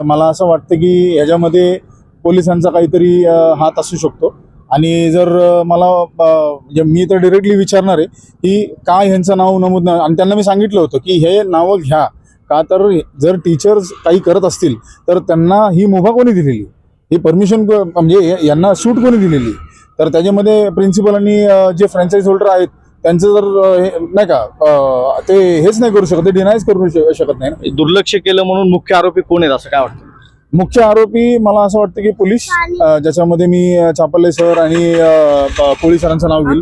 मला असं वाटतं की ह्याच्यामध्ये पोलिसांचा काहीतरी हात असू शकतो. आणि जर मला म्हणजे मी तर डिरेक्टली विचारणार आहे की का ह्यांचं नाव नमूद नाही आणि त्यांना मी सांगितलं होतं की हे नावं घ्या. का तर जर टीचर्स काही करत असतील तर त्यांना ही मुभा कोणी दिलेली? ही परमिशन म्हणजे यांना सूट कोणी दिलेली? तर त्याच्यामध्ये प्रिन्सिपल आणि जे फ्रँचाईज होल्डर आहेत त्यांचं जर नाही का ते हेच नाही करू शकत ते डिनायच करू शकत नाही ना? दुर्लक्ष केलं म्हणून मुख्य आरोपी कोण आहेत असं काय वाटतं? मुख्य आरोपी मला असं वाटतं की पोलीस ज्याच्यामध्ये मी चापल्ले सर आणि अ, प- कोळी सरांचं नाव घेईल.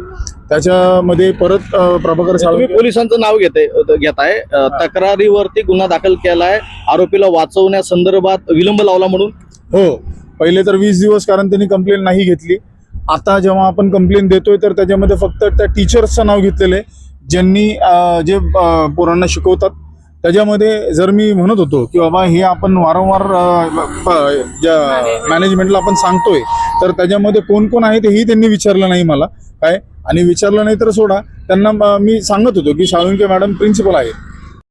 त्याच्यामध्ये परत प्रभाकर साळुंके पोलिसांचं नाव घेते घेताय अ, तक्रारीवरती गुन्हा दाखल केलाय. आरोपीला वाचवण्यासंदर्भात विलंब लावला म्हणून? हो. पहिले तर वीस दिवस कारण त्यांनी कंप्लेंट नाही घेतली. आता जेव्हा आपण कंप्लेंट देतोय तर त्याच्यामध्ये फक्त त्या टीचर्सचं नाव घेतलेलं आहे ज्यांनी जे पोरांना शिकवतात. त्याच्यामध्ये जर मी म्हणत होतो की बाबा हे आपण वारंवार ज्या मॅनेजमेंटला आपण सांगतोय तर त्याच्यामध्ये कोण कोण आहे तेही त्यांनी विचारलं नाही मला. काय? आणि विचारलं नाही तर सोडा. त्यांना मी सांगत होतो की साळुंके मॅडम प्रिन्सिपल आहे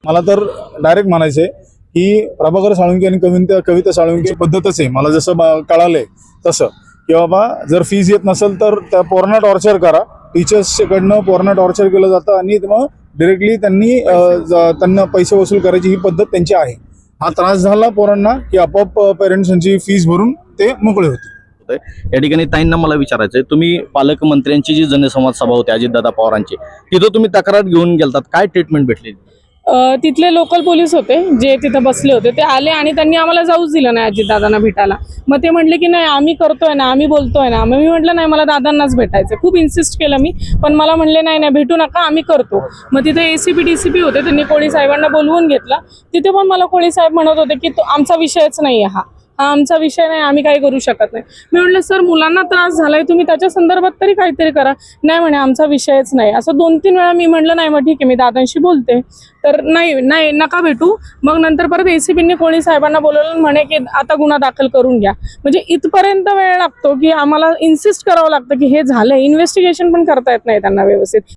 मला तर डायरेक्ट म्हणायचं आहे की प्रभाकर साळुंके आणि कविता कविता साळुंके पद्धतच आहे. मला जसं बा- कळालंय तसं. की बाबा जर फीज येत नसेल तर त्या पोरांना टॉर्चर करा. टीचर्सकडनं पोरांना टॉर्चर केलं जातं आणि मग डिरेक्टली त्यांनी त्यांना पैसे वसूल करायची ही पद्धत त्यांची आहे. हा त्रास झाला पोरांना की आपोआप पेरेंट्सांची फीज भरून ते मोकळे होते. या ठिकाणी ताईंना मला विचारायचंय. तुम्ही पालकमंत्र्यांची जी जनसंवाद सभा होती अजितदादा पवारांची तिथं तुम्ही तक्रार घेऊन गेलतात. काय ट्रीटमेंट भेटली तिथले लोकल पोलीस होते जे तिथं बसले होते. ते आले आणि त्यांनी आम्हाला जाऊच दिलं नाही अजितदादांना भेटायला. मग ते म्हटले की नाही आम्ही करतोय ना आम्ही बोलतोय ना. मग मी म्हटलं नाही मला दादांनाच भेटायचं खूप इन्सिस्ट केलं मी पण मला म्हणले नाही नाही भेटू नका आम्ही करतो. मग तिथे एसीपी डीसीपी होते त्यांनी कोळी साहेबांना बोलवून घेतलं. तिथे पण मला कोळी साहेब म्हणत होते की तो आमचा विषयच नाही आहे हा. हा आमचा विषय नाही आम्ही काही करू शकत नाही. मी म्हटलं सर मुलांना त्रास झालाय तुम्ही त्याच्या संदर्भात तरी काहीतरी करा. नाही म्हणे आमचा विषयच नाही. असं दोन तीन वेळा मी म्हटलं नाही मग ठीक आहे मी दादांशी बोलते. तर नाही नाही नका भेटू. मग नंतर परत एसीबींनी कोळी साहेबांना बोलवलं म्हणे की आता गुन्हा दाखल करून घ्या. म्हणजे इथपर्यंत वेळ लागतो की आम्हाला इन्सिस्ट करावं लागतं की हे झालं इन्व्हेस्टिगेशन पण करता येत नाही त्यांना व्यवस्थित.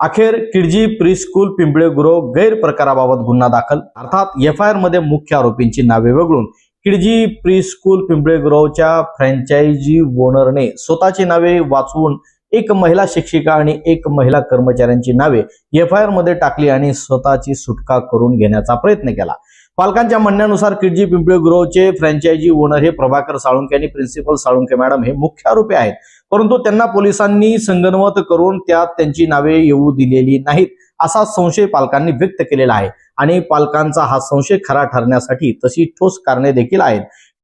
अखेर Kidzee pre school Pimple Gurav गैरप्रकाराबाबत गुन्हा दाखल. अर्थात एफ आय आरमध्ये मुख्य आरोपींची नावे वगळून किडजी प्री स्कूल पिंपळे गुरवच्या फ्रँचायझी ओनरने स्वतःची नावे वाचवून एक महिला शिक्षिका आणि एक महिला कर्मचाऱ्यांची नावे एफ आय आरमध्ये टाकली आणि स्वतःची सुटका करून घेण्याचा प्रयत्न केला. पालकांच्या म्हणण्यानुसार किडजी पिंपळे गुरवचे फ्रँचायझी ओनर हे प्रभाकर साळुंके आणि प्रिन्सिपल साळुंके मॅडम हे मुख्य आरोपी आहेत. परंतु त्यांना पोलिसांनी संगनमत करून त्यात त्यांची नावे येऊ दिलेली नाहीत असा संशय पालकांनी व्यक्त केलेला आहे. आणि पालकांचा हा संशय खरा ठरण्यासाठी तशी ठोस कारणे देखील आहेत.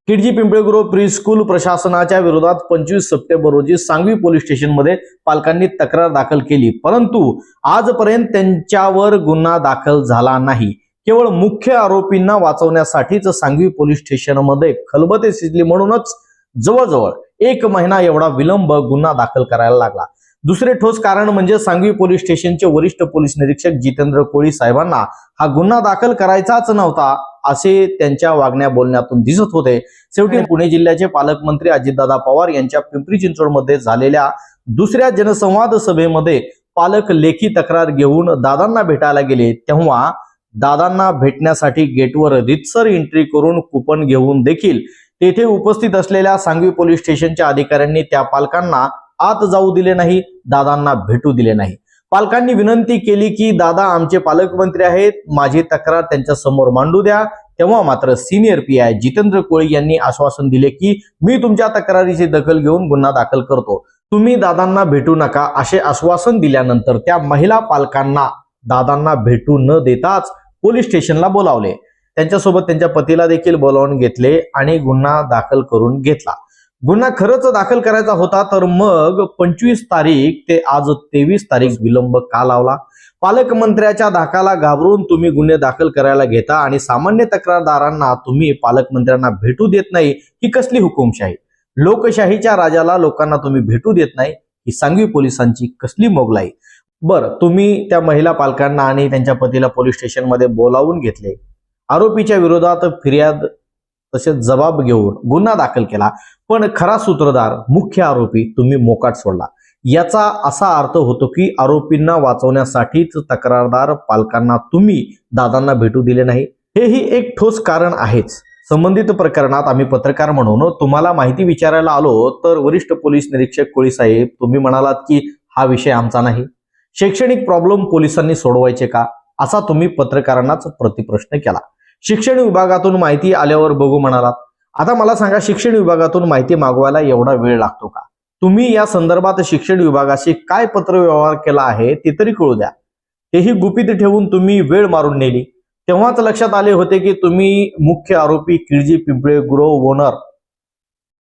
किडजी पिंपळेगुरू प्री स्कूल प्रशासनाच्या विरोधात पंचवीस सप्टेंबर रोजी सांगवी पोलीस स्टेशनमध्ये पालकांनी तक्रार दाखल केली. परंतु आजपर्यंत त्यांच्यावर गुन्हा दाखल झाला नाही. केवळ मुख्य आरोपींना वाचवण्यासाठीच सांगवी पोलीस स्टेशनमध्ये खलबते शिजली म्हणूनच जवळजवळ एक महिना एवढा विलंब गुन्हा दाखल करायला लागला. दुसरे ठोस कारण म्हणजे सांगवी पोलीस स्टेशनचे वरिष्ठ पोलीस निरीक्षक जितेंद्र कोळी साहेबांना हा गुन्हा दाखल करायचाच नव्हता असे त्यांच्या वागण्या बोलण्यातून दिसत होते. शेवटी पुणे जिल्ह्याचे पालकमंत्री अजितदादा पवार यांच्या पिंपरी चिंचवडमध्ये झालेल्या दुसऱ्या जनसंवाद सभेमध्ये पालक लेखी तक्रार घेऊन दादांना भेटायला गेले. तेव्हा दादांना भेटण्यासाठी गेटवर रितसर एंट्री करून कुपन घेऊन देखील तेथे उपस्थित असलेल्या सांगवी पोलीस स्टेशनच्या अधिकाऱ्यांनी त्या पालकांना आत जाऊ दिले नाही दादांना भेटू दिले नाही. पालकांनी विनंती केली की दादा आमचे पालकमंत्री आहेत माझी तक्रार त्यांच्यासमोर मांडू द्या. तेव्हा मात्र senior P I Jitendra Koli यांनी आश्वासन दिले की मी तुमच्या तक्रारीची दखल घेऊन गुन्हा दाखल करतो. तुम्ही दादांना भेटू नका. असे आश्वासन दिल्यानंतर त्या महिला पालकांना दादांना भेटू न देताच पोलीस स्टेशनला बोलावले. त्यांच्यासोबत त्यांच्या पतीला देखील बोलावून घेतले आणि गुन्हा दाखल करून घेतला. गुन्हा खरंच दाखल करायचा होता तर मग पंचवीस तारीख ते आज तेवीस तारीख विलंब का लावला? पालकमंत्र्याच्या धाकाला घाबरून तुम्ही गुन्हे दाखल करायला घेता आणि सामान्य तक्रारदारांना तुम्ही पालकमंत्र्यांना भेटू देत नाही ही कसली हुकुमशाही? लोकशाहीच्या राजाला लोकांना तुम्ही भेटू देत नाही ही सांगवी पोलिसांची कसली मोगलाई? बरं तुम्ही त्या महिला पालकांना आणि त्यांच्या पतीला पोलीस स्टेशनमध्ये बोलावून घेतले. आरोपीच्या विरोधात फिर्याद तसेच जबाब घेऊन गुन्हा दाखल केला. पण खरा सूत्रधार मुख्य आरोपी तुम्ही मोकाट सोडला. याचा असा अर्थ होतो की आरोपींना वाचवण्यासाठीच तक्रारदार पालकांना तुम्ही दादांना भेटू दिले नाही. हेही एक ठोस कारण आहेच. संबंधित प्रकरणात आम्ही पत्रकार म्हणून तुम्हाला माहिती विचारायला आलो तर वरिष्ठ पोलीस निरीक्षक कोळी साहेब तुम्ही म्हणालात की हा विषय आमचा नाही. शैक्षणिक प्रॉब्लेम पोलिसांनी सोडवायचे का? असा तुम्ही पत्रकारांनाच प्रतिप्रश्न केला. शिक्षण विभागातून माहिती आल्यावर बघू म्हणालात. आता मला सांगा शिक्षण विभागातून माहिती मागवायला एवढा वेळ लागतो का? तुम्ही या संदर्भात शिक्षण विभागाशी काय पत्रव्यवहार केला आहे ते तरी कळू द्या. तेही गुपित ठेवून तुम्ही वेळ मारून नेली. तेव्हाच लक्षात आले होते की तुम्ही मुख्य आरोपी किळजी पिंपळे ग्रो ओनर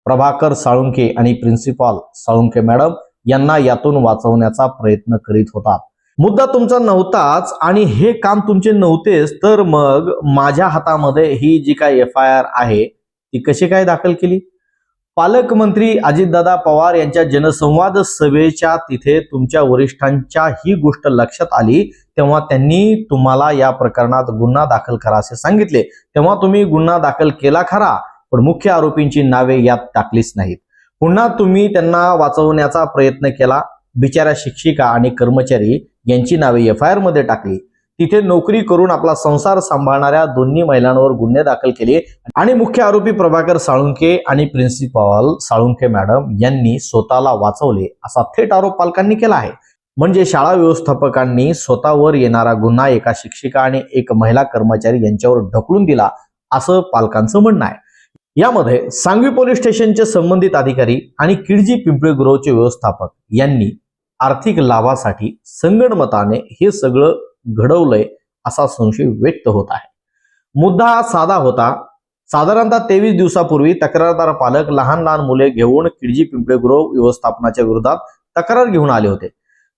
प्रभाकर साळुंके आणि प्रिन्सिपाल साळुंके मॅडम यांना यातून वाचवण्याचा प्रयत्न करीत होता मुद्दा तुमचा नव्हताच आणि हे काम तुमचे नव्हतेच तर मग माझ्या हातामध्ये ही जी काय एफ आय आर आहे ती कशी काय दाखल केली? पालकमंत्री अजितदादा पवार यांच्या जनसंवाद सभेच्या तिथे तुमच्या वरिष्ठांच्या ही गोष्ट लक्षात आली तेव्हा त्यांनी तुम्हाला या प्रकरणात गुन्हा दाखल करा असे सांगितले. तेव्हा तुम्ही गुन्हा दाखल केला खरा पण मुख्य आरोपींची नावे यात टाकलीच नाहीत. पुन्हा तुम्ही त्यांना वाचवण्याचा प्रयत्न केला बिचारा शिक्षिका आणि कर्मचारी यांची नावे एफ आयमध्ये टाकली. तिथे नोकरी करून आपला संसार सांभाळणाऱ्या दोन्ही महिलांवर गुन्हे दाखल केले. आणि मुख्य आरोपी प्रभाकर साळुंके आणि प्रिन्सिपल साळुंके मॅडम यांनी स्वतःला वाचवले असा थेट आरोप पालकांनी केला आहे. म्हणजे शाळा व्यवस्थापकांनी स्वतःवर येणारा गुन्हा एका शिक्षिका आणि एक महिला कर्मचारी यांच्यावर ढकलून दिला असं पालकांचं म्हणणं आहे. यामध्ये सांगवी पोलीस स्टेशनचे संबंधित अधिकारी आणि किडजी पिंपळी गृहचे व्यवस्थापक यांनी आर्थिक लाभासाठी संगणमताने हे सगळं घडवलंय असा संशय व्यक्त होत आहे. मुद्दा हा साधा होता. साधारणतः तेवीस दिवसापूर्वी तक्रारदार पालक लहान लहान मुले घेऊन किडजी पिंपळे गृह व्यवस्थापनाच्या विरोधात तक्रार घेऊन आले होते.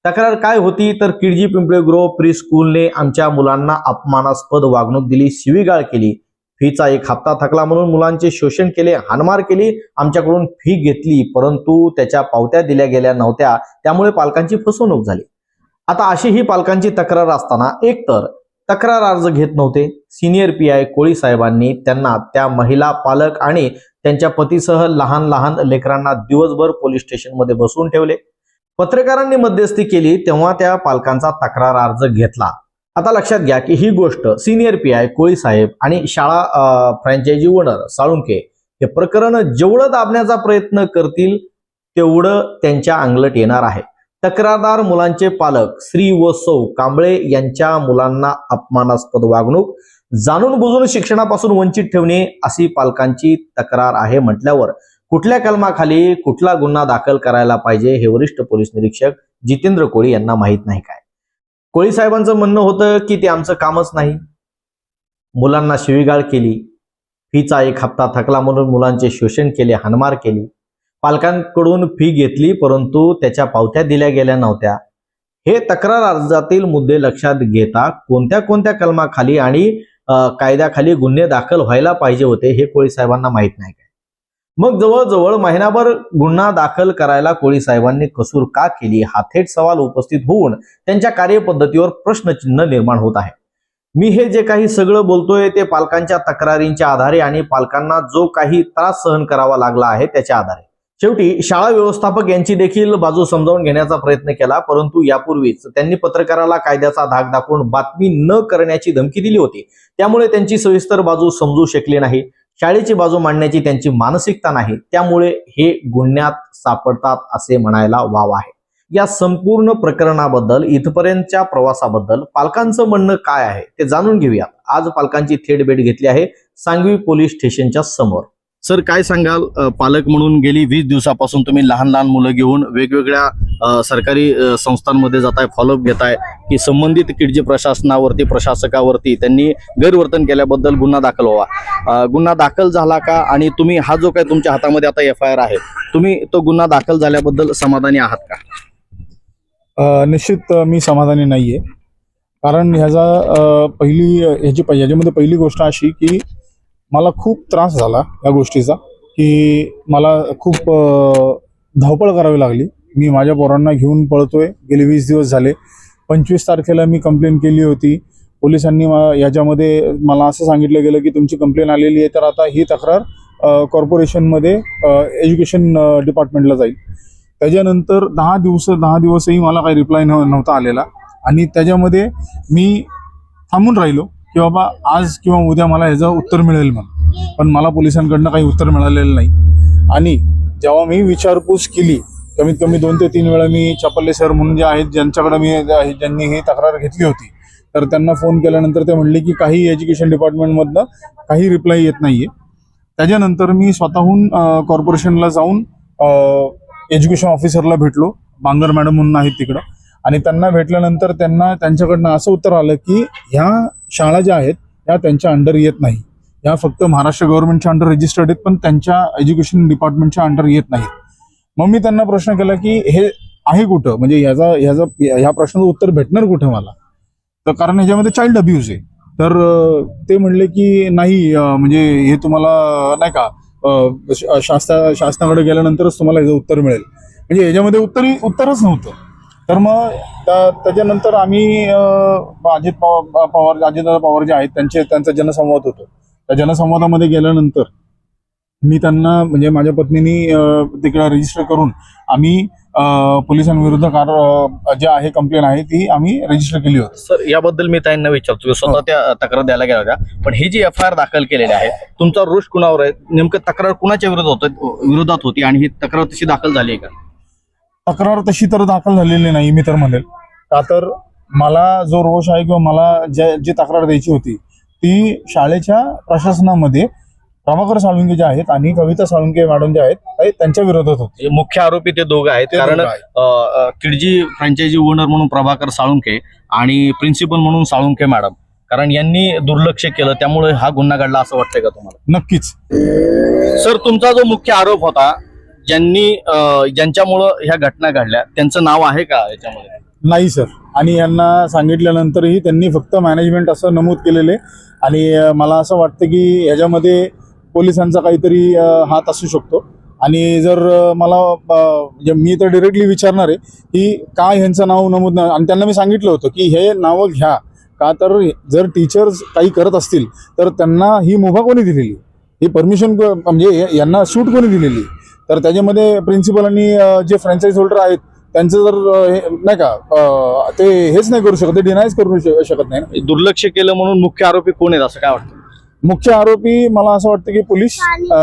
तक्रार काय होती? तर किडजी पिंपळे गुरव प्री स्कूलने आमच्या मुलांना अपमानास्पद वागणूक दिली शिवीगाळ केली. फीचा एक हप्ता थकला म्हणून मुलांचे शोषण केले हानमार केली आमच्याकडून फी घेतली परंतु त्याच्या पावत्या दिल्या गेल्या नव्हत्या त्यामुळे पालकांची फसवणूक झाली. आता अशी ही पालकांची तक्रार असताना एकतर तक्रार अर्ज घेत नव्हते. सिनियर पी आय कोळी साहेबांनी त्यांना त्या महिला पालक आणि त्यांच्या पतीसह लहान लहान लेकरांना दिवसभर पोलीस स्टेशनमध्ये बसवून ठेवले. पत्रकारांनी मध्यस्थी केली तेव्हा त्या पालकांचा तक्रार अर्ज घेतला. आता लक्षात घ्या की ही गोष्ट सिनियर पी आय कोळी साहेब आणि शाळा फ्रँचायझी ओनर साळुंके हे प्रकरण जेवढं दाबण्याचा प्रयत्न करतील तेवढं त्यांच्या अंगलट येणार आहे. तक्रारदार मुलांचे पालक श्री व सौ कांबळे यांच्या मुलांना अपमानास्पद वागणूक जाणून बुजून शिक्षणापासून वंचित ठेवणे अशी पालकांची तक्रार आहे म्हटल्यावर कुठल्या कलमाखाली कुठला गुन्हा दाखल करायला पाहिजे हे वरिष्ठ पोलीस निरीक्षक जितेंद्र कोळी यांना माहीत नाही काय. कोळी साहेबांचं म्हणणं होतं की ते आमचं कामच नाही. मुलांना शिवीगाळ केली. फीचा एक हप्ता थकला म्हणून मुलांचे शोषण केले हानमार केली. पालकांकडून फी घेतली परंतु त्याच्या पावत्या दिल्या गेल्या नव्हत्या. हे तक्रार अर्जातील मुद्दे लक्षात घेता कोणत्या कोणत्या कलमाखाली आणि कायद्याखाली गुन्हे दाखल व्हायला पाहिजे होते हे कोळी साहेबांना माहीत नाही. काय मग जवळजवळ महिनाभर गुन्हा दाखल करायला कोळी साहेबांनी कसूर का केली हा थेट सवाल उपस्थित होऊन त्यांच्या कार्यपद्धतीवर प्रश्नचिन्ह निर्माण होत आहे. मी हे जे काही सगळं बोलतोय ते पालकांच्या तक्रारींच्या आधारे आणि पालकांना जो काही त्रास सहन करावा लागला आहे त्याच्या आधारे. शेवटी शाळा व्यवस्थापक यांची देखील बाजू समजावून घेण्याचा प्रयत्न केला परंतु यापूर्वीच त्यांनी पत्रकाराला कायद्याचा धाक दाखवून बातमी न करण्याची धमकी दिली होती. त्यामुळे त्यांची सविस्तर बाजू समजू शकली नाही. शाळेची बाजू मांडण्याची त्यांची मानसिकता नाही त्यामुळे हे गुन्ह्यात सापडतात असे म्हणायला वाव आहे. या संपूर्ण प्रकरणाबद्दल इथपर्यंतच्या प्रवासाबद्दल पालकांचं म्हणणं काय आहे ते जाणून घेऊयात. आज पालकांची थेट भेट घेतली आहे सांगवी पोलीस स्टेशनच्या समोर. सर काय सांगाल? पालक म्हणून गेली वीस दिवसापासून तुम्ही लहान लहान मुलं घेऊन वेगवेगळ्या सरकारी संस्थांमध्ये संस्थांमध्ये जाताय फॉलोअप घेताय की संबंधित किडजी प्रशासनावरती प्रशासकावरती त्यांनी गैरवर्तन केल्याबद्दल गुन्हा दाखल व्हावा. गुन्हा दाखल झाला का? आणि तुम्ही हा जो काय तुमच्या हातामध्ये आता एफ आय आर आहे तुम्ही तो गुन्हा दाखल झाल्याबद्दल समाधानी आहात का? निश्चित मी समाधानी नाही कारण ह्याचा पहिली ह्याची याच्यामध्ये ह्याच्यामध्ये पहिली गोष्ट अशी की मला खूप त्रास झाला या गोष्टीचा की मला खूप धावपळ करावी लागली. मी माझ्या पोरांना घेऊन पळतोय. गेले वीस दिवस झाले. पंचवीस तारखेला मी कंप्लेंट केली होती. पोलिसांनी मा- याच्यामध्ये मला असं सांगितलं गेलं की तुमची कंप्लेंट आलेली आहे तर आता ही तक्रार कॉर्पोरेशनमध्ये एज्युकेशन डिपार्टमेंटला जाईल. त्याच्यानंतर दहा दिवस दहा दिवसही मला काही रिप्लाय नव्हता आलेला. आणि त्याच्यामध्ये मी थांबून राहिलो. की बाबा आज किंवा उद्या मला ह्याचं उत्तर मिळेल म्हणून. पण मला पोलिसांकडनं काही उत्तर मिळालेलं नाही. आणि जेव्हा मी विचारपूस केली कमीत कमी दोन ते तीन वेळा मी चापल्ले सर म्हणून जे आहेत ज्यांच्याकडे मी ज्यांनी ही तक्रार घेतली होती तर त्यांना फोन केल्यानंतर ते म्हणले की काही एज्युकेशन डिपार्टमेंटमधनं काही रिप्लाय येत नाही आहे त्याच्यानंतर मी स्वतःहून कॉर्पोरेशनला जाऊन एज्युकेशन ऑफिसरला भेटलो बांगर मॅडम म्हणून आहेत तिकडं. आणि त्यांना भेटल्यानंतर त्यांना त्यांच्याकडनं असं उत्तर आलं की ह्या शाळा ज्या आहेत या त्यांच्या अंडर येत नाही. या फक्त महाराष्ट्र गव्हर्नमेंटच्या अंडर रजिस्टर्ड आहेत पण त्यांच्या एज्युकेशन डिपार्टमेंटच्या अंडर येत नाहीत. मग मी त्यांना प्रश्न केला की हे आहे कुठं? म्हणजे ह्याचा ह्याचा ह्या प्रश्नाचं उत्तर भेटणार कुठं मला? तर कारण ह्याच्यामध्ये चाइल्ड अब्यूज आहे. तर ते म्हणले की नाही म्हणजे हे तुम्हाला नाही का अं, शास्त्रा शासनाकडे गेल्यानंतरच तुम्हाला ह्याचं उत्तर मिळेल. म्हणजे ह्याच्यामध्ये उत्तर उत्तरच नव्हतं. तर मग त्या- त्याच्यानंतर आम्ही अजित पवार पवार अजितदादा पवार जे आहेत त्यांचे त्यांचा जनसंवाद होतो. त्या जनसंवादामध्ये गेल्यानंतर मी त्यांना म्हणजे माझ्या पत्नीनी तिकडे रजिस्टर करून आम्ही पोलिसांविरुद्ध कार जे आहे कंप्लेन आहे ती आम्ही रजिस्टर केली होती. सर याबद्दल मी ताईंना विचारतो. स्वतः त्या तक्रार द्यायला गेल्या होत्या पण ही जी एफ आय आर दाखल केलेली आहे तुमचा रोष कुणावर आहे? नेमकं तक्रार कुणाच्या विरोधात होत विरोधात होती आणि ही तक्रार तशी दाखल झाली आहे का? तक्रार तशी तर दाखल झालेली नाही मी तर म्हणेल. का तर मला जो रोष आहे किंवा मला जे जी तक्रार द्यायची होती ती शाळेच्या प्रशासनामध्ये प्रभाकर साळुंके जे आहेत आणि कविता साळुंके मॅडम जे आहेत त्यांच्या विरोधात होते. मुख्य आरोपी ते दोघं आहेत. कारण किडजी फ्रँचायझी ओनर म्हणून प्रभाकर साळुंके आणि प्रिन्सिपल म्हणून साळुंके मॅडम. कारण यांनी दुर्लक्ष केलं त्यामुळे हा गुन्हा घडला असं वाटतंय का तुम्हाला? नक्कीच. सर तुमचा जो मुख्य आरोप होता ज्यांनी ज्यांच्यामुळं ह्या घटना घडल्या त्यांचं नाव आहे का याच्यामध्ये? नाही सर. आणि यांना सांगितल्यानंतरही त्यांनी फक्त मॅनेजमेंट असं नमूद केलेले आणि मला असं वाटतं की ह्याच्यामध्ये पोलिसांचा काहीतरी हात असू शकतो. आणि जर मला म्हणजे मी तर डिरेक्टली विचारणार आहे की का ह्यांचं नाव नमूद नाही आणि त्यांना मी सांगितलं होतं की हे नावं घ्या. का तर जर टीचर्स काही करत असतील तर त्यांना ही मुभा कोणी दिलेली? ही परमिशन म्हणजे यांना सूट कोणी दिलेली? तर त्याच्यामध्ये प्रिन्सिपल आणि जे फ्रँचाईज होल्डर आहेत त्यांचं जर नाही का ते हेच नाही करू शकत ते डिनायच करू शकत नाही ना? दुर्लक्ष केलं म्हणून मुख्य आरोपी कोण आहेत असं काय वाटतं? मुख्य आरोपी मला असं वाटतं की पोलीस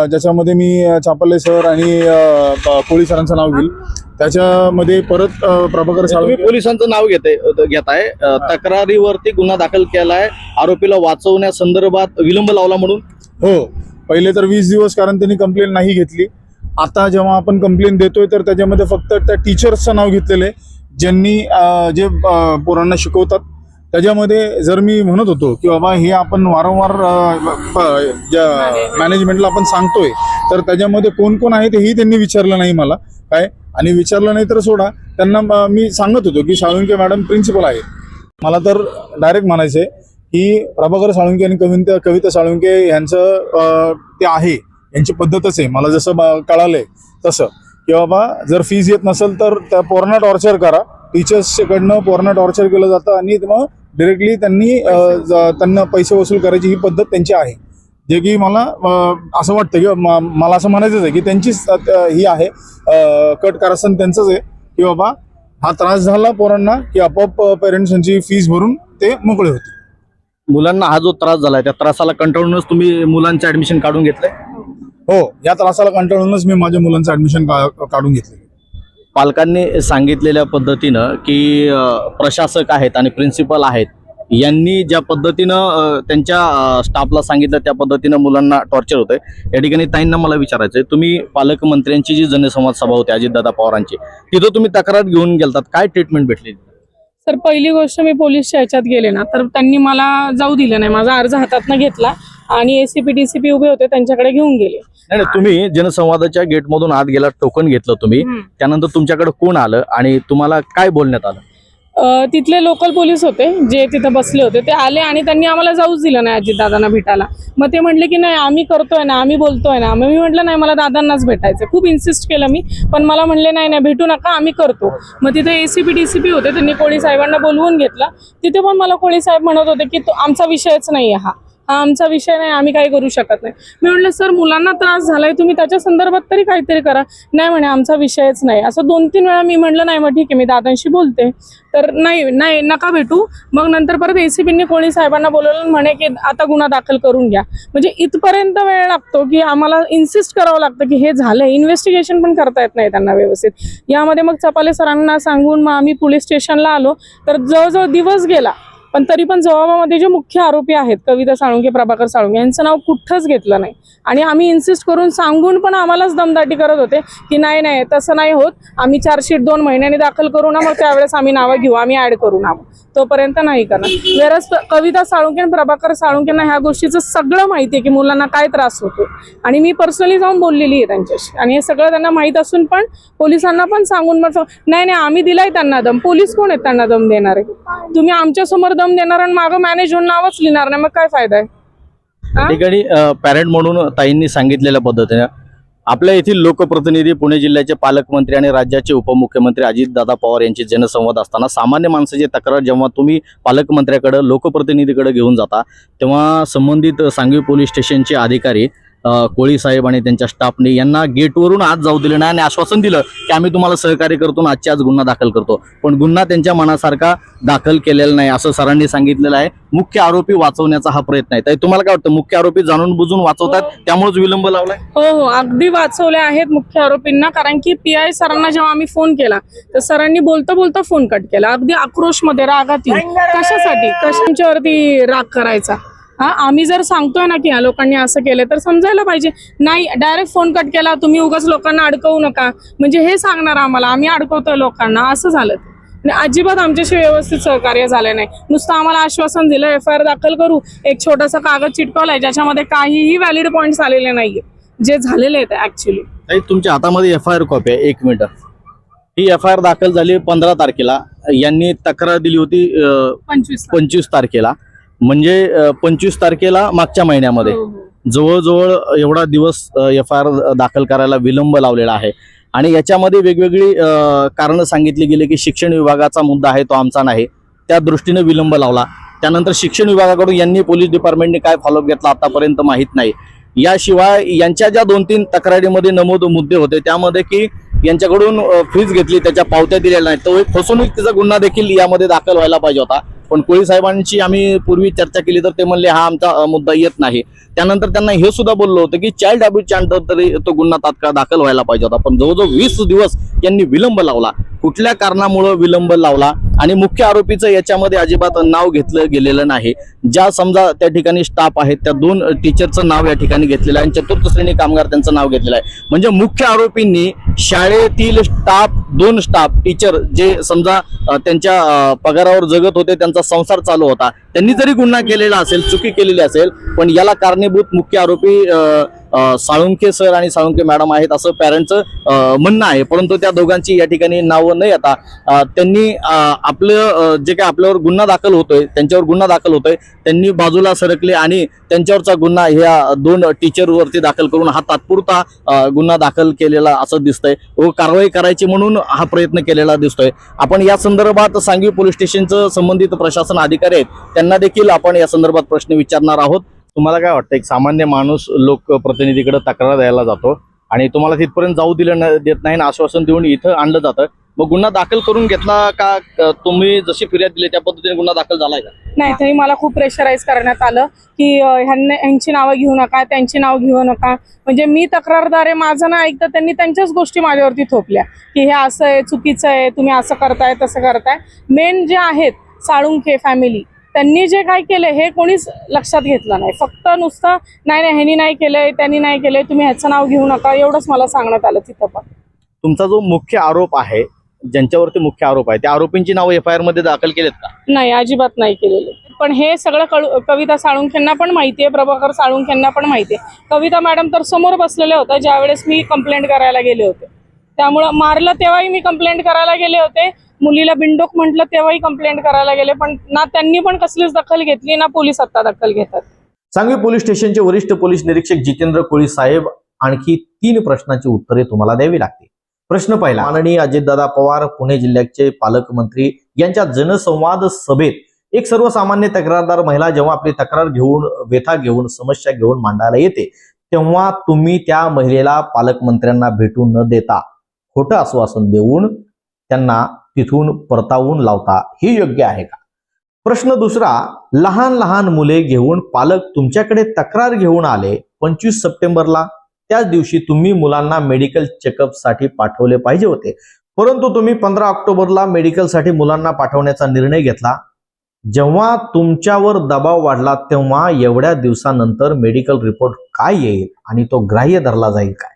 ज्याच्यामध्ये मी अं, चापल्ले सर आणि अं, प- कोळी सरांचं नाव घेईल. त्याच्यामध्ये परत प्रभाकर साळुंके पोलिसांचं नाव घेते घेताय. अ, तक्रारीवरती गुन्हा दाखल केलाय. आरोपीला वाचवण्यासंदर्भात विलंब लावला म्हणून? हो. पहिले तर वीस दिवस कारण त्यांनी कंप्लेंट नाही घेतली. आता जेव्हा आपण कंप्लेंट देतोय तर त्याच्यामध्ये फक्त त्या टीचर्सचं नाव घेतलेलं आहे ज्यांनी जे पोरांना शिकवतात. त्याच्यामध्ये जर मी म्हणत होतो की बाबा हे आपण वारंवार ज्या मॅनेजमेंटला आपण सांगतोय तर त्याच्यामध्ये कोण कोण आहे तेही त्यांनी विचारलं नाही मला. काय? आणि विचारलं नाही तर सोडा. त्यांना मी सांगत होतो की साळुंके मॅडम प्रिन्सिपल आहे मला तर डायरेक्ट म्हणायचं आहे की प्रभाकर साळुंके आणि कविता कविता साळुंके यांचं ते आहे. यांची पद्धतच आहे. मला जसं बा- कळालंय तसं. की बाबा जर फीज येत नसेल तर त्या पोरांना टॉर्चर करा. टीचर्सकडनं पोरांना टॉर्चर केलं जातं आणि मग डिरेक्टली त्यांनी त्यांना पैसे वसूल करायची ही पद्धत त्यांची आहे. जे की मला असं वाटतं की मला असं म्हणायचंच आहे की त्यांचीच ही आहे. कट कारस्थान त्यांचंच आहे. की बाबा हा त्रास झाला पोरांना की आपोआप पेरेंट्सांची फीज भरून ते मोकळे होते मुलांना हा जो त्रास झाला त्या त्रासाला कंटाळूनच तुम्ही मुलांचं ऍडमिशन काढून घेतलंय? हो या त्रासाला कंटाळूनच मी माझ्या मुलांचं ऍडमिशन काढून घेतले पालकांनी सांगितलेल्या पद्धतीनं की प्रशासक आहेत आणि प्रिन्सिपल आहेत यांनी ज्या पद्धतीनं त्यांच्या स्टाफला सांगितलं त्या पद्धतीनं मुलांना टॉर्चर होतंय. या ठिकाणी ताईंना मला विचारायचंय तुम्ही पालकमंत्र्यांची जी जनसंवाद सभा होती अजितदादा पवारांची तिथं तुम्ही तक्रार घेऊन गेलतात काय ट्रीटमेंट भेटली? तर पहिली गोष्ट मी पोलीसच्या ह्याच्यात गेले ना तर त्यांनी मला जाऊ दिलं नाही माझा अर्ज हातातनं घेतला आणि एसीपी डीसीपी उभे होते त्यांच्याकडे घेऊन गेले. नाही नाही, तुम्ही जनसंवादाच्या गेटमधून आत गेला टोकन घेतलं तुम्ही. हम्म. त्यानंतर तुमच्याकडे कोण आलं आणि तुम्हाला काय बोलण्यात आलं? अ, तिथले लोकल पोलीस होते जे तिथं बसले होते. ते आले आणि त्यांनी आम्हाला जाऊच दिलं नाही अजितदादांना भेटायला. मग ते म्हटले की नाही आम्ही करतोय ना आम्ही बोलतोय ना. मग मी म्हटलं नाही मला दादांनाच भेटायचं खूप इन्सिस्ट केलं मी पण मला म्हणले नाही नाही भेटू नका आम्ही करतो. मग तिथे एसीपी डीसीपी होते त्यांनी कोळी साहेबांना बोलवून घेतलं. तिथे पण मला कोळी साहेब म्हणत होते की तो आमचा विषयच नाही आहे हा. हा आमचा विषय नाही आम्ही काही करू शकत नाही. मी म्हटलं सर मुलांना त्रास झालाय तुम्ही त्याच्या संदर्भात तरी काहीतरी करा. नाही म्हणे आमचा विषयच नाही. असं दोन तीन वेळा मी म्हटलं नाही मग ठीक आहे मी दादांशी बोलते. तर नाही नाही नका भेटू. मग नंतर परत एसीबींनी कोणी साहेबांना बोलवलं म्हणे की आता गुन्हा दाखल करून घ्या. म्हणजे इथपर्यंत वेळ लागतो की आम्हाला इन्सिस्ट करावं लागतं की हे झालंय. इन्व्हेस्टिगेशन पण करता येत नाही त्यांना व्यवस्थित. यामध्ये मग चपाले सरांना सांगून मग आम्ही पोलीस स्टेशनला आलो. तर जवळजवळ दिवस गेला. पण तरी पण जबाबामध्ये जे मुख्य आरोपी आहेत कविता साळुंके प्रभाकर साळुंके यांचं नाव कुठंच घेतलं नाही. आणि आम्ही इन्सिस्ट करून सांगून पण आम्हालाच दमदाटी करत होते की नाही नाही तसं नाही होत. आम्ही चार्जशीट दोन महिन्यांनी दाखल करू ना मग त्यावेळेस आम्ही नावं घेऊ आम्ही ऍड करू नावं तोपर्यंत नाही करणार. वेरस कविता साळुंके आणि प्रभाकर साळुंकेंना ह्या गोष्टीचं सगळं माहिती आहे की मुलांना काय त्रास होतो. आणि मी पर्सनली जाऊन बोललेली आहे त्यांच्याशी. आणि हे सगळं त्यांना माहीत असून पण पोलिसांना पण सांगून मग नाही नाही आम्ही दिलाय त्यांना दम. पोलीस कोण आहेत त्यांना दम देणार आहे? तुम्ही आमच्यासमोर दम देणार आणि मागं मॅनेज होऊन नावच लिहिणार नाही मग काय फायदा आहे? त्या ठिकाणी पॅरेंट म्हणून ताईंनी सांगितलेल्या पद्धतीने आपल्या येथील लोकप्रतिनिधी पुणे जिल्ह्याचे पालकमंत्री आणि राज्याचे उपमुख्यमंत्री अजितदादा पवार यांचे जनसंवाद असताना सामान्य माणसाची तक्रार जेव्हा तुम्ही पालकमंत्र्याकडे लोकप्रतिनिधीकडे घेऊन जाता तेव्हा संबंधित सांगवी पोलीस स्टेशनचे अधिकारी कोळी साहेब आणि त्यांच्या स्टाफने यांना गेटवरून आज जाऊ दिले नाही आणि आश्वासन दिलं की आम्ही तुम्हाला सहकार्य करतो आणि आजच्या आज गुन्हा दाखल करतो. पण गुन्हा त्यांच्या मनासारखा दाखल केलेला नाही असं सरांनी सांगितलेलं आहे. मुख्य आरोपी वाचवण्याचा हा प्रयत्न आहे. तर तुम्हाला काय वाटतं? मुख्य आरोपी जाणून बुजून वाचवतात? त्यामुळेच विलंब लावलाय? हो हो. अगदी वाचवले आहेत मुख्य आरोपींना कारण की पी आय सरांना जेव्हा आम्ही फोन केला तर सरांनी बोलता बोलता फोन कट केला. अगदी आक्रोशमध्ये रागात येऊन. कशासाठी? कशांच्यावरती राग करायचा? हा आम्ही जर सांगतोय ना की या लोकांनी असं केलं तर समजायला पाहिजे. नाही डायरेक्ट फोन कट केला तुम्ही उगाच लोकांना अडकवू नका. म्हणजे हे सांगणार आम्हाला आम्ही अडकवतोय लोकांना असं झालं. अजिबात आमच्याशी व्यवस्थित सहकार्य झालं नाही. नुसतं आम्हाला आश्वासन दिलं एफ आय आर दाखल करू. एक छोटासा कागद चिटकवलाय ज्याच्यामध्ये काहीही व्हॅलिड पॉईंट्स आलेले नाहीये. जे झालेले आहेत ऍक्च्युली तुमच्या हातामध्ये एफ आय आर कॉपी आहे. एक मिनिट. ही एफ आय आर दाखल झाली पंधरा तारखेला. यांनी तक्रार दिली होती पंचवीस पंचवीस तारखेला. म्हणजे पंचवीस तारखेला मागच्या महिन्यामध्ये. हो, हो. जवळजवळ एवढा दिवस एफ आय आर दाखल करायला विलंब लावलेला आहे. आणि याच्यामध्ये वेगवेगळी कारण सांगितली गेली की शिक्षण विभागाचा मुद्दा आहे तो आमचा नाही. त्या दृष्टीने विलंब लावला. त्यानंतर शिक्षण विभागाकडून यांनी पोलीस डिपार्टमेंटने काय फॉलोअप घेतला आतापर्यंत माहीत नाही. याशिवाय यांच्या ज्या दोन तीन तक्रारीमध्ये नमूद मुद्दे होते त्यामध्ये की यांच्याकडून फीज घेतली त्याच्या पावत्या दिलेल्या नाहीत. तो एक फसवणुकीचा गुन्हा देखील यामध्ये दाखल व्हायला पाहिजे होता. पण कोळी साहेबांची आम्ही पूर्वी चर्चा केली तर ते म्हणले हा आमचा मुद्दा येत नाही. त्यानंतर त्यांना हे सुद्धा बोललो होतं की चाइल्ड अब्यूजच्या अंडर तरी तो गुन्हा तात्काळ दाखल व्हायला पाहिजे होता. पण जवळजवळ वीस दिवस यांनी विलंब लावला. कुठल्या कारणामुळं विलंब लावला? आणि मुख्य आरोपीचं याच्यामध्ये अजिबात नाव घेतलं गेलेलं नाही. ज्या समजा त्या ठिकाणी स्टाफ आहेत त्या दोन टीचरचं नाव या ठिकाणी घेतलेलं आहे आणि चतुर्थ श्रेणी कामगार त्यांचं नाव घेतलेलं आहे. म्हणजे मुख्य आरोपींनी शाळेतील स्टाफ दोन स्टाफ टीचर जे समजा त्यांच्या पगारावर जगत होते त्यांचा संसार चालू होता. त्यांनी जरी गुन्हा केलेला असेल चुकी केलेली असेल पण याला कारणीभूत मुख्य आरोपी साळुंके सर आणि साळुंके मॅडम आहेत असं पॅरेंटचं म्हणणं आहे. परंतु त्या दोघांची या ठिकाणी नावं न येता त्यांनी आपलं जे काय आपल्यावर गुन्हा दाखल होतोय त्यांच्यावर गुन्हा दाखल होतोय त्यांनी बाजूला सरकले आणि त्यांच्यावरचा गुन्हा ह्या दोन टीचरवरती दाखल करून हा तात्पुरता गुन्हा दाखल केलेला असं दिसतंय. व कारवाई करायची म्हणून हा प्रयत्न केलेला दिसतोय. आपण या संदर्भात सांगवी पोलीस स्टेशनचं संबंधित प्रशासन अधिकारी आहेत त्यांना देखील आपण या संदर्भात प्रश्न विचारणार आहोत. तुम्हाला काय वाटतं? एक सामान्य माणूस लोकप्रतिनिधीकडे तक्रार द्यायला जातो आणि तुम्हाला तिथपर्यंत जाऊ दिलं देत नाही आश्वासन देऊन इथं आणलं जातं. मग गुन्हा दाखल करून घेतला का तुम्ही जशी फिर्याद दिली त्या पद्धतीने गुन्हा दाखल झालाय का? नाही तरी मला खूप प्रेशराईज करण्यात आलं की ह्यांना ह्यांची नावं घेऊ नका त्यांची नाव घेऊ नका. म्हणजे मी तक्रारदार आहे माझं ना ऐकतं त्यांनी त्यांच्याच गोष्टी माझ्यावरती थोपल्या की हे असं आहे चुकीचं आहे तुम्ही असं करताय तसं करताय. मेन जे आहेत साळुंखे फॅमिली त्यांनी जे काय केलं हे कोणीच लक्षात घेतलं नाही. फक्त नुसतं नाही नाही ह्यांनी नाही केलंय त्यांनी नाही केलंय तुम्ही ह्याचं नाव घेऊ नका. एवढंच मला सांगण्यात आलं तिथं पण. तुमचा जो मुख्य आरोप आहे ज्यांच्यावरती मुख्य आरोप आहे त्या आरोपींची नावं एफ आय आरमध्ये दाखल केलेत का? नाही अजिबात नाही केलेले. पण हे सगळं कळू कविता साळुंखेंना पण माहिती आहे प्रभाकर साळुंखेंना पण माहिती आहे. कविता मॅडम तर समोर बसलेल्या होत्या ज्यावेळेस मी कंप्लेंट करायला गेले होते. त्यामुळं मारलं तेव्हाही मी कंप्लेंट करायला गेले होते. मुलीला बिंडोक म्हटलं तेव्हाही कंप्लेंट करायला गेले पण ना त्यांनी पण कसलीच दखल घेतली ना पोलीस आता दखल घेतात. सांगवी पोलीस स्टेशनचे वरिष्ठ पोलीस निरीक्षक जितेंद्र कोळी साहेब आणखी तीन प्रश्नाची उत्तरे तुम्हाला द्यावी लागतील. प्रश्न पहिला माननीय अजितदादा पवार पुणे जिल्ह्याचे पालकमंत्री यांच्या जनसंवाद सभेत एक सर्वसामान्य तक्रारदार महिला जेव्हा आपली तक्रार घेऊन व्यथा घेऊन समस्या घेऊन मांडायला येते तेव्हा तुम्ही त्या महिलेला पालकमंत्र्यांना भेटू न देता खोटं आश्वासन देऊन त्यांना तिथून परतावून लावता हे योग्य आहे का? प्रश्न दुसरा लहान लहान मुले घेऊन पालक तुमच्याकडे तक्रार घेऊन आले पंचवीस सप्टेंबरला. त्याच दिवशी तुम्ही मुलांना मेडिकल चेकअपसाठी पाठवले पाहिजे होते. परंतु तुम्ही पंधरा ऑक्टोबरला मेडिकलसाठी मुलांना पाठवण्याचा निर्णय घेतला. जेव्हा तुमच्यावर दबाव वाढला तेव्हा एवढ्या दिवसानंतर मेडिकल रिपोर्ट काय येईल आणि तो ग्राह्य धरला जाईल काय?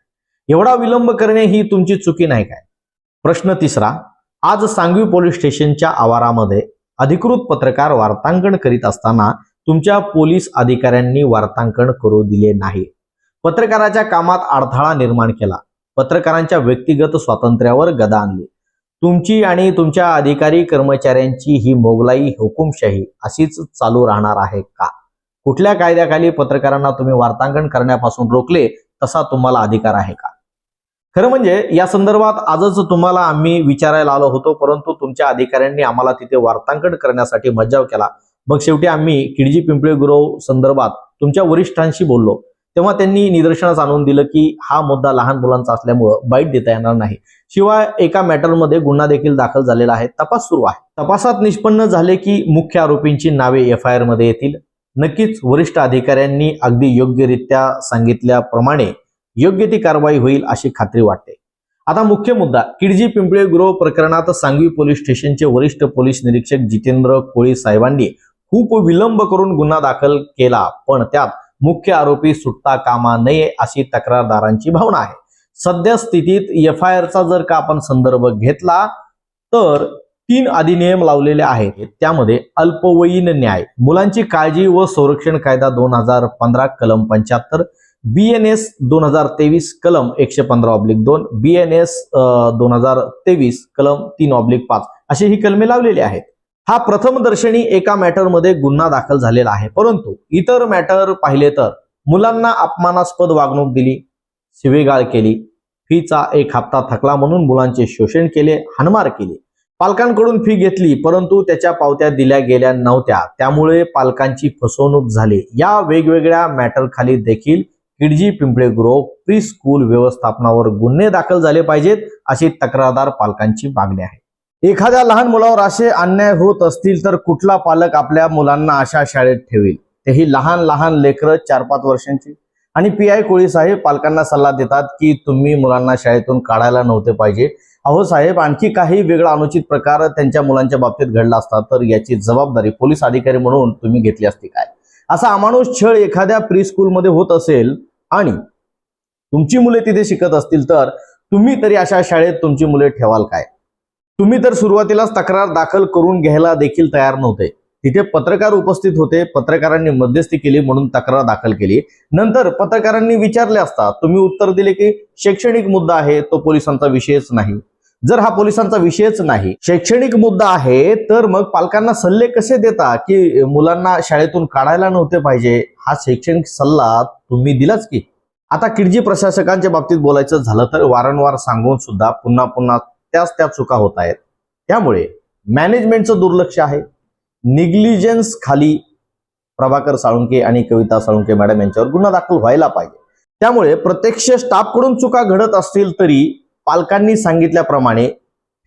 एवढा विलंब करणे ही तुमची चुकी नाही काय? प्रश्न तिसरा आज सांगवी पोलीस स्टेशनच्या आवारामध्ये अधिकृत पत्रकार वार्तांकन करीत असताना तुमच्या पोलीस अधिकाऱ्यांनी वार्तांकन करू दिले नाही. पत्रकाराच्या कामात अडथळा निर्माण केला. पत्रकारांच्या व्यक्तिगत स्वातंत्र्यावर गदा आणली. तुमची आणि तुमच्या अधिकारी कर्मचाऱ्यांची ही मोगलाई हुकुमशाही अशीच चालू राहणार आहे का? कुठल्या कायद्याखाली पत्रकारांना तुम्ही वार्तांकन करण्यापासून रोखले तसा तुम्हाला अधिकार आहे का? खरं म्हणजे या संदर्भात आजच तुम्हाला आम्ही विचारायला आलो होतो परंतु तुमच्या अधिकाऱ्यांनी आम्हाला तिथे वार्तांकन करण्यासाठी मज्जाव केला. मग शेवटी आम्ही किडजी पिंपळे गुरव संदर्भात तुमच्या वरिष्ठांशी बोललो. तेव्हा त्यांनी निदर्शनास आणून दिलं की हा मुद्दा लहान मुलांचा असल्यामुळं बाईट देता येणार नाही. शिवाय एका मॅटरमध्ये गुन्हा देखील दाखल झालेला आहे. तपास सुरू आहे. तपासात निष्पन्न झाले की मुख्य आरोपींची नावे एफ आय आरमध्ये येतील. नक्कीच वरिष्ठ अधिकाऱ्यांनी अगदी योग्यरित्या सांगितल्याप्रमाणे योग्य ती कारवाई होईल अशी खात्री वाटते. आता मुख्य मुद्दा किडजी पिंपळे गृह प्रकरणात सांगवी पोलीस स्टेशनचे वरिष्ठ पोलीस निरीक्षक जितेंद्र कोळी साहेबांनी खूप विलंब करून गुन्हा दाखल केला पण त्यात मुख्य आरोपी सुटता कामा नये अशी तक्रारदारांची भावना आहे. सध्या स्थितीत एफ आय आरचा जर का आपण संदर्भ घेतला तर तीन अधिनियम लावलेले आहेत. त्यामध्ये अल्पवयीन न्याय मुलांची काळजी व संरक्षण कायदा दोन हजार पंधरा कलम पंच्याहत्तर बी एन एस दोन हजार तेवीस कलम एकशे पंधरा ऑब्लिक दोन बी एन एस दोन हजार तेवीस कलम तीन ऑब्लिक पाच अशी ही कलमे लावलेली आहेत. हा प्रथम दर्शनी एका मॅटरमध्ये गुन्हा दाखल झालेला आहे. परंतु इतर मॅटर पाहिले तर मुलांना अपमानास्पद वागणूक दिली शिवेगाळ केली फीचा एक हप्ता थकला म्हणून मुलांचे शोषण केले हनमार केली. पालकांकडून फी घेतली परंतु त्याच्या पावत्या दिल्या गेल्या नव्हत्या. त्यामुळे पालकांची फसवणूक झाली. या वेगवेगळ्या मॅटर खाली देखील Kidzee Pimple Gurav pre school व्यवस्थापनावर गुन्हे दाखल झाले पाहिजेत अशी तक्रारदार पालकांची मागणी आहे. एखाद्या लहान मुलावर असे अन्याय होत असतील तर कुठला पालक आपल्या मुलांना अशा शाळेत ठेवेल? तेही लहान लहान लेकरं चार पाच वर्षांची. आणि पी आय कोळी साहेब पालकांना सल्ला देतात की तुम्ही मुलांना शाळेतून काढायला नव्हते पाहिजे. अहो साहेब आणखी काही वेगळा अनुचित प्रकार त्यांच्या मुलांच्या बाबतीत घडला असता तर याची जबाबदारी पोलीस अधिकारी म्हणून तुम्ही घेतली असती काय? असा अमानुष छळ एखाद्या प्री स्कूलमध्ये होत असेल आणि तुमची मुले तिथे शिकत असतील तर तुम्ही तरी अशा शाळेत तुमची मुले ठेवाल काय? तुम्ही तर सुरुवातीलाच तक्रार दाखल करून घ्यायला देखील तयार नव्हते. तिथे पत्रकार उपस्थित होते पत्रकारांनी मध्यस्थी केली म्हणून तक्रार दाखल केली. नंतर पत्रकारांनी विचारले असता तुम्ही उत्तर दिले की शैक्षणिक मुद्दा आहे तो पोलिसांचा विषयच नाही. जर हा पोलिसांचा विषयच नाही शैक्षणिक मुद्दा आहे तर मग पालकांना सल्ले कसे देता की मुलांना शाळेतून काढायला नव्हते पाहिजे? हा शैक्षणिक सल्ला तुम्ही दिलाच की. आता किडजी प्रशासकांच्या बाबतीत बोलायचं झालं तर वारंवार सांगून सुद्धा पुन्हा पुन्हा त्याच त्या चुका होत आहेत. त्यामुळे मॅनेजमेंटचं दुर्लक्ष आहे. निग्लिजन्स खाली प्रभाकर साळुंके आणि कविता साळुंके मॅडम यांच्यावर गुन्हा दाखल व्हायला पाहिजे. त्यामुळे प्रत्यक्ष स्टाफकडून चुका घडत असतील तरी पालकांनी सांगितल्याप्रमाणे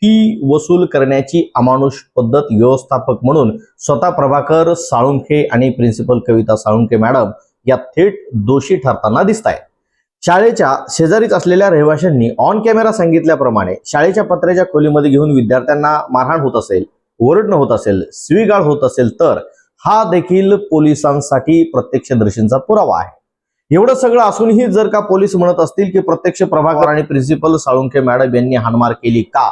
फी वसूल करण्याची अमानुष पद्धत व्यवस्थापक म्हणून स्वतः प्रभाकर साळुंखे आणि प्रिन्सिपल कविता साळुंखे मॅडम या थेट दोषी ठरताना दिसत आहेत शाळेच्या शेजारीच असलेल्या रहिवाशांनी ऑन कॅमेरा सांगितल्याप्रमाणे शाळेच्या पत्र्याच्या खोलीमध्ये घेऊन विद्यार्थ्यांना मारहाण होत असेल ओरडणं होत असेल स्वीगाळ होत असेल तर हा देखील पोलिसांसाठी प्रत्यक्षदर्शींचा पुरावा आहे. एवढं सगळं असूनही जर का पोलीस म्हणत असतील की प्रत्यक्ष प्रभाकर आणि प्रिन्सिपल साळुंखे मॅडम यांनी हाणमार केली का?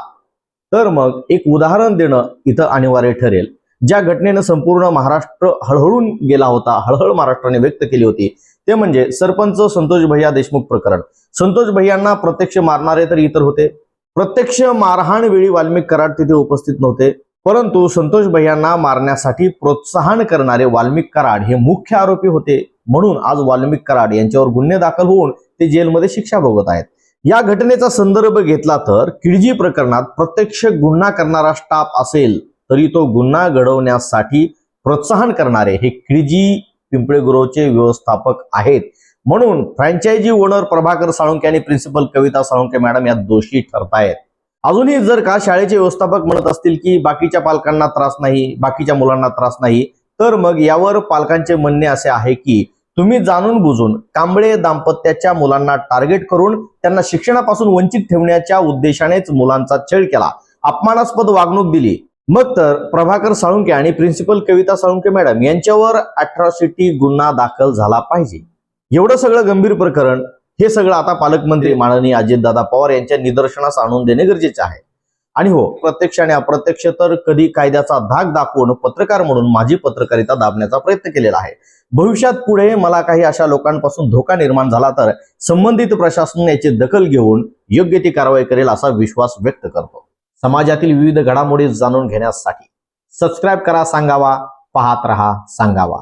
तर मग एक उदाहरण देणं इथं अनिवार्य ठरेल. ज्या घटनेनं संपूर्ण महाराष्ट्र हळहळून गेला होता हळहळ महाराष्ट्राने व्यक्त केली होती ते म्हणजे सरपंच संतोष भैया देशमुख प्रकरण. संतोष भैयांना प्रत्यक्ष मारणारे तर इतर होते. प्रत्यक्ष मारहाण वेळी वाल्मिक कराड तिथे उपस्थित नव्हते. परंतु संतोष भैयांना मारण्यासाठी प्रोत्साहन करणारे वाल्मिक कराड हे मुख्य आरोपी होते. म्हणून आज वाल्मिक कराड यांच्यावर गुन्हे दाखल होऊन ते जेलमध्ये शिक्षा भोगत आहेत. या घटनेचा संदर्भ घेतला तर किडजी प्रकरणात प्रत्यक्ष गुन्हा करणारा स्टाफ असेल तरी तो गुन्हा घडवण्यासाठी प्रोत्साहन करणारे हे किडजी पिंपळेगुरूचे व्यवस्थापक आहेत. म्हणून फ्रँचायझी ओनर प्रभाकर साळुंके आणि प्रिन्सिपल कविता साळुंके मॅडम या दोषी ठरतायत. अजूनही जर का शाळेचे व्यवस्थापक म्हणत असतील की बाकीच्या पालकांना त्रास नाही बाकीच्या मुलांना त्रास नाही तर मग यावर पालकांचे म्हणणे असे आहे की तुम्ही जाणून बुजून कांबळे दाम्पत्याच्या मुलांना टार्गेट करून त्यांना शिक्षणापासून वंचित ठेवण्याच्या उद्देशानेच मुलांचा छळ केला. अपमानास्पद वागणूक दिली. मग तर प्रभाकर साळुंके आणि प्रिन्सिपल कविता साळुंके मॅडम यांच्यावर अट्रॉसिटी गुन्हा दाखल झाला पाहिजे. एवढं सगळं गंभीर प्रकरण हे सगळं आता पालकमंत्री माननीय अजितदादा पवार यांच्या निदर्शनास आणून देणे गरजेचे आहे. आणि हो प्रत्यक्ष आणि अप्रत्यक्ष तर कधी कायद्याचा धाक दाखवून पत्रकार म्हणून माझी पत्रकारिता दाबण्याचा प्रयत्न केलेला आहे. भविष्यात पुढे मला काही अशा लोकांपासून धोका निर्माण झाला तर संबंधित प्रशासन याची दखल घेऊन योग्य ती कारवाई करेल असा विश्वास व्यक्त करतो. समाजातील विविध घडामोडी जाणून घेण्यासाठी सबस्क्राईब करा सांगावा पाहत रहा सांगावा.